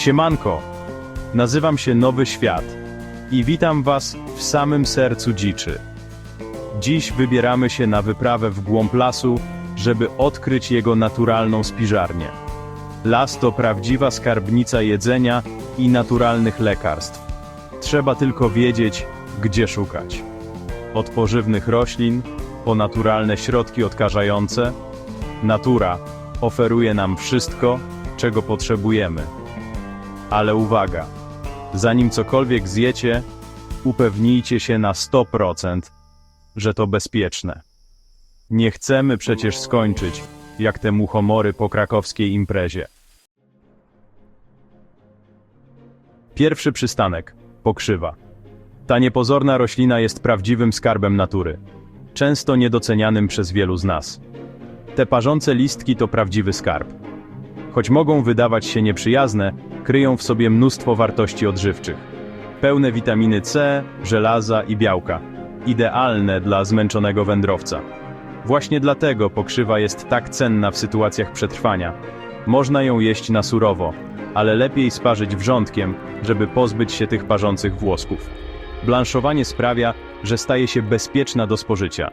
Siemanko! Nazywam się Nowy Świat i witam Was w samym sercu dziczy. Dziś wybieramy się na wyprawę w głąb lasu, żeby odkryć jego naturalną spiżarnię. Las to prawdziwa skarbnica jedzenia i naturalnych lekarstw. Trzeba tylko wiedzieć, gdzie szukać. Od pożywnych roślin, po naturalne środki odkażające, natura oferuje nam wszystko, czego potrzebujemy. Ale uwaga, zanim cokolwiek zjecie, upewnijcie się na 100%, że to bezpieczne. Nie chcemy przecież skończyć, jak te muchomory po krakowskiej imprezie. Pierwszy przystanek pokrzywa. Ta niepozorna roślina jest prawdziwym skarbem natury, często niedocenianym przez wielu z nas. Te parzące listki to prawdziwy skarb. Choć mogą wydawać się nieprzyjazne, kryją w sobie mnóstwo wartości odżywczych. Pełne witaminy C, żelaza i białka. Idealne dla zmęczonego wędrowca. Właśnie dlatego pokrzywa jest tak cenna w sytuacjach przetrwania. Można ją jeść na surowo, ale lepiej sparzyć wrzątkiem, żeby pozbyć się tych parzących włosków. Blanszowanie sprawia, że staje się bezpieczna do spożycia.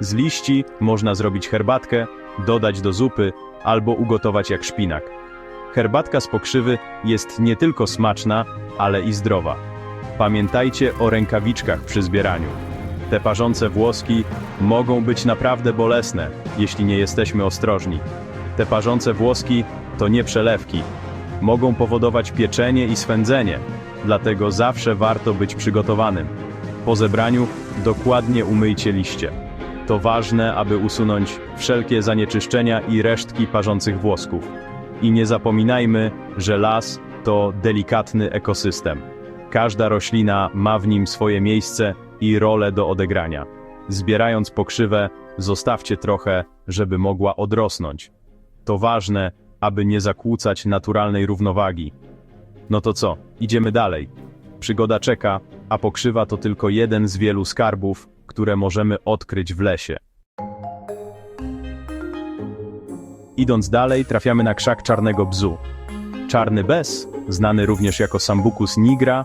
Z liści można zrobić herbatkę, dodać do zupy albo ugotować jak szpinak. Herbatka z pokrzywy jest nie tylko smaczna, ale i zdrowa. Pamiętajcie o rękawiczkach przy zbieraniu. Te parzące włoski mogą być naprawdę bolesne, jeśli nie jesteśmy ostrożni. Te parzące włoski to nie przelewki. Mogą powodować pieczenie i swędzenie, dlatego zawsze warto być przygotowanym. Po zebraniu dokładnie umyjcie liście. To ważne, aby usunąć wszelkie zanieczyszczenia i resztki parzących włosków. I nie zapominajmy, że las to delikatny ekosystem. Każda roślina ma w nim swoje miejsce i rolę do odegrania. Zbierając pokrzywę, zostawcie trochę, żeby mogła odrosnąć. To ważne, aby nie zakłócać naturalnej równowagi. No to co, idziemy dalej. Przygoda czeka, a pokrzywa to tylko jeden z wielu skarbów, które możemy odkryć w lesie. Idąc dalej, trafiamy na krzak czarnego bzu. Czarny bez, znany również jako Sambucus nigra,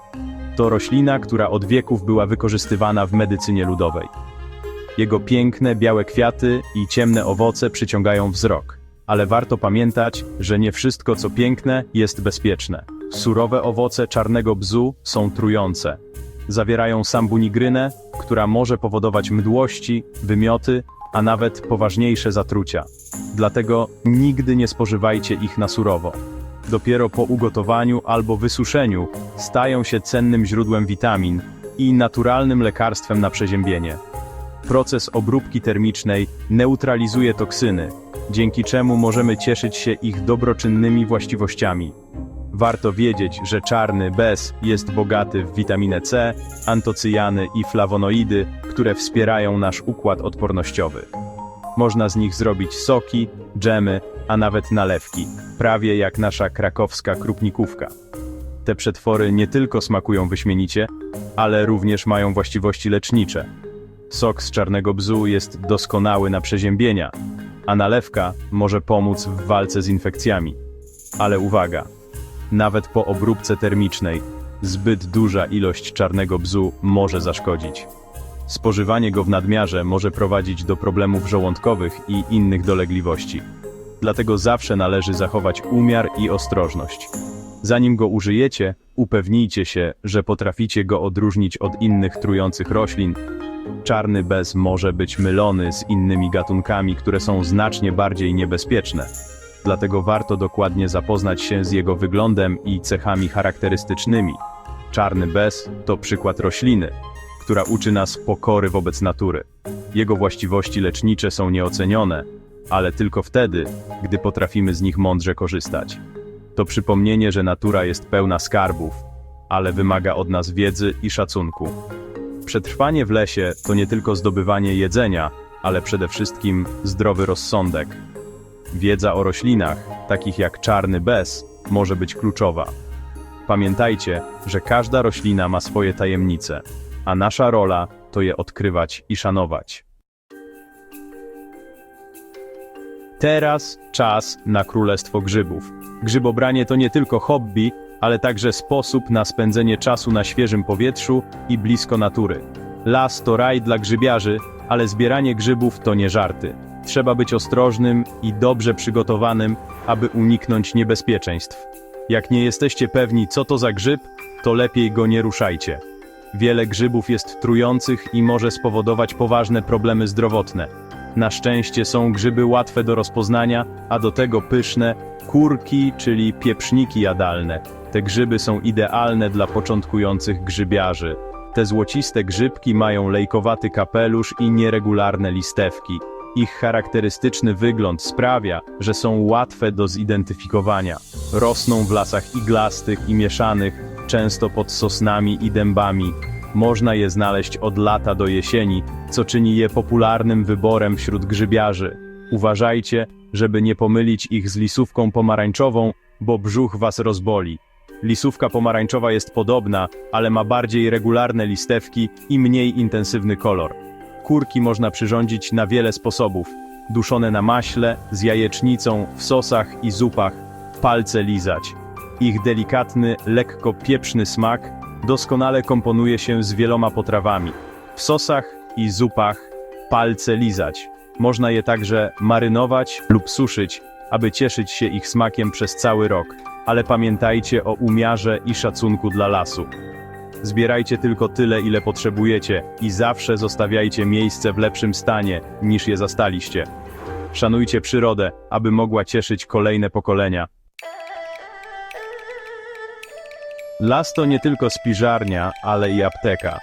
to roślina, która od wieków była wykorzystywana w medycynie ludowej. Jego piękne, białe kwiaty i ciemne owoce przyciągają wzrok. Ale warto pamiętać, że nie wszystko co piękne jest bezpieczne. Surowe owoce czarnego bzu są trujące. Zawierają sambunigrynę, która może powodować mdłości, wymioty, a nawet poważniejsze zatrucia. Dlatego nigdy nie spożywajcie ich na surowo. Dopiero po ugotowaniu albo wysuszeniu stają się cennym źródłem witamin i naturalnym lekarstwem na przeziębienie. Proces obróbki termicznej neutralizuje toksyny, dzięki czemu możemy cieszyć się ich dobroczynnymi właściwościami. Warto wiedzieć, że czarny bez jest bogaty w witaminę C, antocyjany i flawonoidy, które wspierają nasz układ odpornościowy. Można z nich zrobić soki, dżemy, a nawet nalewki, prawie jak nasza krakowska krupnikówka. Te przetwory nie tylko smakują wyśmienicie, ale również mają właściwości lecznicze. Sok z czarnego bzu jest doskonały na przeziębienia, a nalewka może pomóc w walce z infekcjami. Ale uwaga, nawet po obróbce termicznej, zbyt duża ilość czarnego bzu może zaszkodzić. Spożywanie go w nadmiarze może prowadzić do problemów żołądkowych i innych dolegliwości. Dlatego zawsze należy zachować umiar i ostrożność. Zanim go użyjecie, upewnijcie się, że potraficie go odróżnić od innych trujących roślin. Czarny bez może być mylony z innymi gatunkami, które są znacznie bardziej niebezpieczne. Dlatego warto dokładnie zapoznać się z jego wyglądem i cechami charakterystycznymi. Czarny bez to przykład rośliny, która uczy nas pokory wobec natury. Jego właściwości lecznicze są nieocenione, ale tylko wtedy, gdy potrafimy z nich mądrze korzystać. To przypomnienie, że natura jest pełna skarbów, ale wymaga od nas wiedzy i szacunku. Przetrwanie w lesie to nie tylko zdobywanie jedzenia, ale przede wszystkim zdrowy rozsądek. Wiedza o roślinach, takich jak czarny bez, może być kluczowa. Pamiętajcie, że każda roślina ma swoje tajemnice, a nasza rola to je odkrywać i szanować. teraz czas na królestwo grzybów. Grzybobranie to nie tylko hobby, ale także sposób na spędzenie czasu na świeżym powietrzu i blisko natury. Las to raj dla grzybiarzy, ale zbieranie grzybów to nie żarty. Trzeba być ostrożnym i dobrze przygotowanym, aby uniknąć niebezpieczeństw. Jak nie jesteście pewni, co to za grzyb, to lepiej go nie ruszajcie. Wiele grzybów jest trujących i może spowodować poważne problemy zdrowotne. Na szczęście są grzyby łatwe do rozpoznania, a do tego pyszne, kurki, czyli pieprzniki jadalne. Te grzyby są idealne dla początkujących grzybiarzy. Te złociste grzybki mają lejkowaty kapelusz i nieregularne listewki. Ich charakterystyczny wygląd sprawia, że są łatwe do zidentyfikowania. Rosną w lasach iglastych i mieszanych, często pod sosnami i dębami. Można je znaleźć od lata do jesieni, co czyni je popularnym wyborem wśród grzybiarzy. Uważajcie, żeby nie pomylić ich z lisówką pomarańczową, bo brzuch was rozboli. Lisówka pomarańczowa jest podobna, ale ma bardziej regularne listewki i mniej intensywny kolor. Kurki można przyrządzić na wiele sposobów. Duszone na maśle, z jajecznicą, w sosach i zupach, palce lizać. Ich delikatny, lekko pieprzny smak doskonale komponuje się z wieloma potrawami. W sosach i zupach palce lizać. Można je także marynować lub suszyć, aby cieszyć się ich smakiem przez cały rok. Ale pamiętajcie o umiarze i szacunku dla lasu. Zbierajcie tylko tyle, ile potrzebujecie i zawsze zostawiajcie miejsce w lepszym stanie, niż je zastaliście. Szanujcie przyrodę, aby mogła cieszyć kolejne pokolenia. Las to nie tylko spiżarnia, ale i apteka.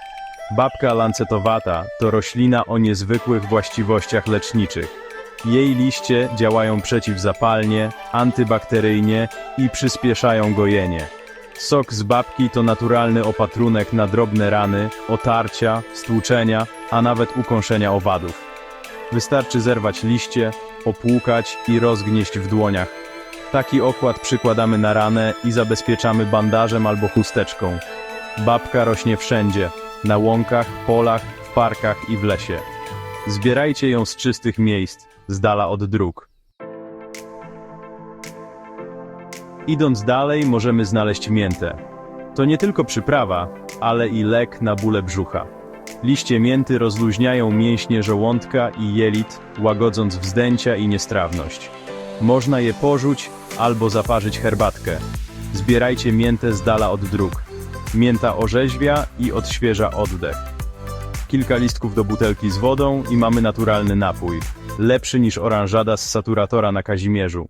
Babka lancetowata to roślina o niezwykłych właściwościach leczniczych. Jej liście działają przeciwzapalnie, antybakteryjnie i przyspieszają gojenie. Sok z babki to naturalny opatrunek na drobne rany, otarcia, stłuczenia, a nawet ukąszenia owadów. Wystarczy zerwać liście, opłukać i rozgnieść w dłoniach. Taki okład przykładamy na ranę i zabezpieczamy bandażem albo chusteczką. Babka rośnie wszędzie, na łąkach, polach, w parkach i w lesie. Zbierajcie ją z czystych miejsc, z dala od dróg. Idąc dalej, możemy znaleźć miętę. To nie tylko przyprawa, ale i lek na bóle brzucha. Liście mięty rozluźniają mięśnie żołądka i jelit, łagodząc wzdęcia i niestrawność. Można je porzuć albo zaparzyć herbatkę. Zbierajcie miętę z dala od dróg. Mięta orzeźwia i odświeża oddech. Kilka listków do butelki z wodą i mamy naturalny napój. Lepszy niż oranżada z saturatora na Kazimierzu.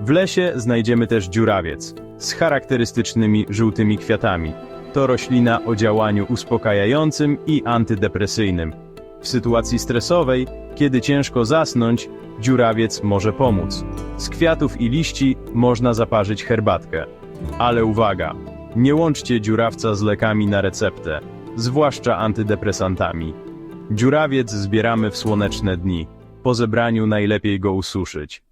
W lesie znajdziemy też dziurawiec z charakterystycznymi żółtymi kwiatami. To roślina o działaniu uspokajającym i antydepresyjnym. W sytuacji stresowej, kiedy ciężko zasnąć, dziurawiec może pomóc. Z kwiatów i liści można zaparzyć herbatkę. Ale uwaga, nie łączcie dziurawca z lekami na receptę, zwłaszcza antydepresantami. Dziurawiec zbieramy w słoneczne dni. Po zebraniu najlepiej go ususzyć.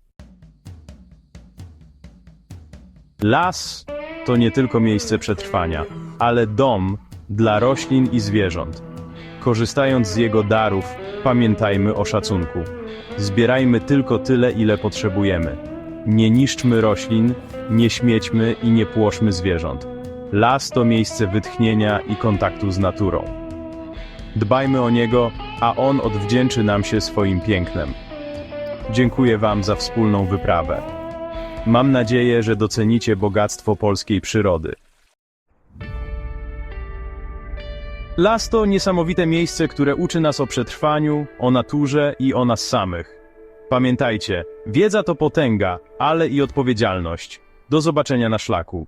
Las to nie tylko miejsce przetrwania, ale dom dla roślin i zwierząt. Korzystając z jego darów, pamiętajmy o szacunku. Zbierajmy tylko tyle, ile potrzebujemy. Nie niszczmy roślin, nie śmiećmy i nie płoszmy zwierząt. Las to miejsce wytchnienia i kontaktu z naturą. Dbajmy o niego, a on odwdzięczy nam się swoim pięknem. Dziękuję Wam za wspólną wyprawę. Mam nadzieję, że docenicie bogactwo polskiej przyrody. Las to niesamowite miejsce, które uczy nas o przetrwaniu, o naturze i o nas samych. Pamiętajcie, wiedza to potęga, ale i odpowiedzialność. Do zobaczenia na szlaku.